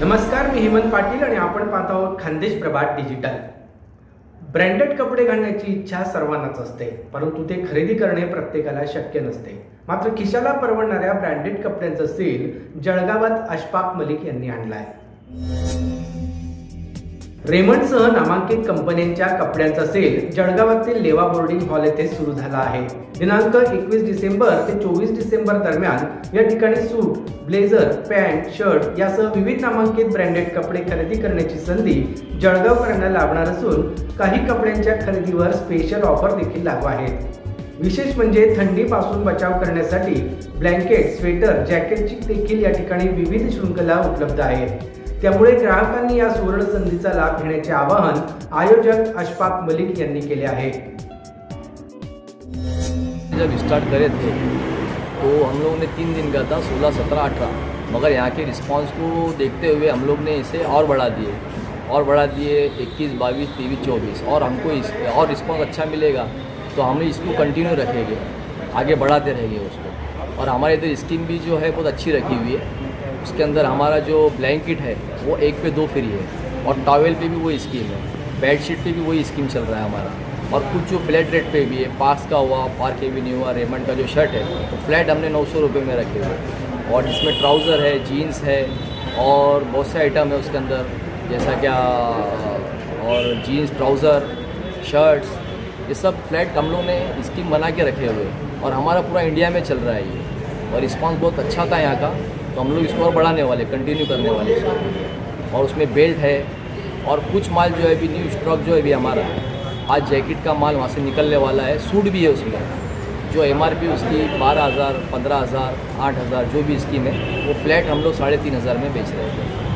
नमस्कार मी हेमंत पाटील आणि आपण पाहत आहोत खानदेश प्रभात डिजिटल ब्रँडेड कपडे घालण्याची इच्छा सर्वांनाच असते परंतु ते खरेदी करणे प्रत्येकाला शक्य नसते. मात्र खिशाला परवडणाऱ्या ब्रँडेड कपड्यांचं सील जळगावात अशफाक मलिक यांनी आणलाय. रेमंडसह नामांकित कंपन्यांच्या कपड्यांचा सेल जळगावातील लेवा बोर्डिंग हॉल येथे सुरू झाला आहे. दिनांक एकवीस डिसेंबर ते चोवीस डिसेंबर दरम्यान या ठिकाणी सूट ब्लेझर पॅन्ट शर्ट यासह विविध नामांकित ब्रँडेड कपडे खरेदी करण्याची संधी जळगावकरांना लाभणार असून काही कपड्यांच्या खरेदीवर स्पेशल ऑफर देखील लागू आहेत. विशेष म्हणजे थंडीपासून बचाव करण्यासाठी ब्लँकेट स्वेटर जॅकेटची देखील या ठिकाणी विविध शृंखला उपलब्ध आहे त्यामुळे ग्राहकांनी या सुवर्ण संधीचा लाभ घेण्याचे आवाहन आयोजक अशफाक मलिक यांनी केले आहे. जब स्टार्ट करे थे तो हम लोगों ने तीन दिन का था सोलह सत्रह अठारह। मगर यहाँ के रिस्पांस को देखते हुए हम लोग ने इसे और बढ़ा दिए। और बढ़ा दिए इक्कीस बाईस तेईस चौबीस। और हमको इस और रिस्पांस अच्छा मिलेगा तो हम इसको कंटिन्यू रखेंगे। आगे बढ़ाते रहेंगे उसको। और हमारे इधर स्कीम भी जो है बहुत अच्छी रखी हुई है। उसके अंदर हमारा जो ब्लैंकेट है, वो एक पे दो फ्री है। और टॉवेल पे भी वही स्कीम है। बेडशीट पे भी वही स्कीम चल रहा है हमारा। और कुछ जो फ्लैट रेट पे भी है पार्क्स का हुआ पार्क एवेन्यू हुआ रेमंड का जो शर्ट है तो फ्लैट हमने नौ सौ रुपये में रखे हुए और जिसमें ट्राउज़र है जीन्स है, और बहुत से आइटम है उसके अंदर। जैसा क्या, और जीन्स ट्राउज़र शर्ट्स ये सब फ्लैट लोग ने स्कीम बना के रखे हुए और हमारा पूरा इंडिया में चल रहा है ये। और रिस्पॉन्स बहुत अच्छा था यहाँ का। तो हम लोग इसको और बढ़ाने वाले कंटिन्यू करने वाले। और उसमें बेल्ट है, और कुछ माल जो है अभी न्यू स्टॉक जो है अभी हमारा, आज जैकेट का माल वहाँ से निकलने वाला है सूट भी है उसमें। जो एमआरपी उसकी बारह हज़ार, पंद्रह हज़ार, आठ हज़ार, जो भी स्कीम है, वो फ्लैट हम लोग साढ़े तीन हज़ार में बेच रहे हैं।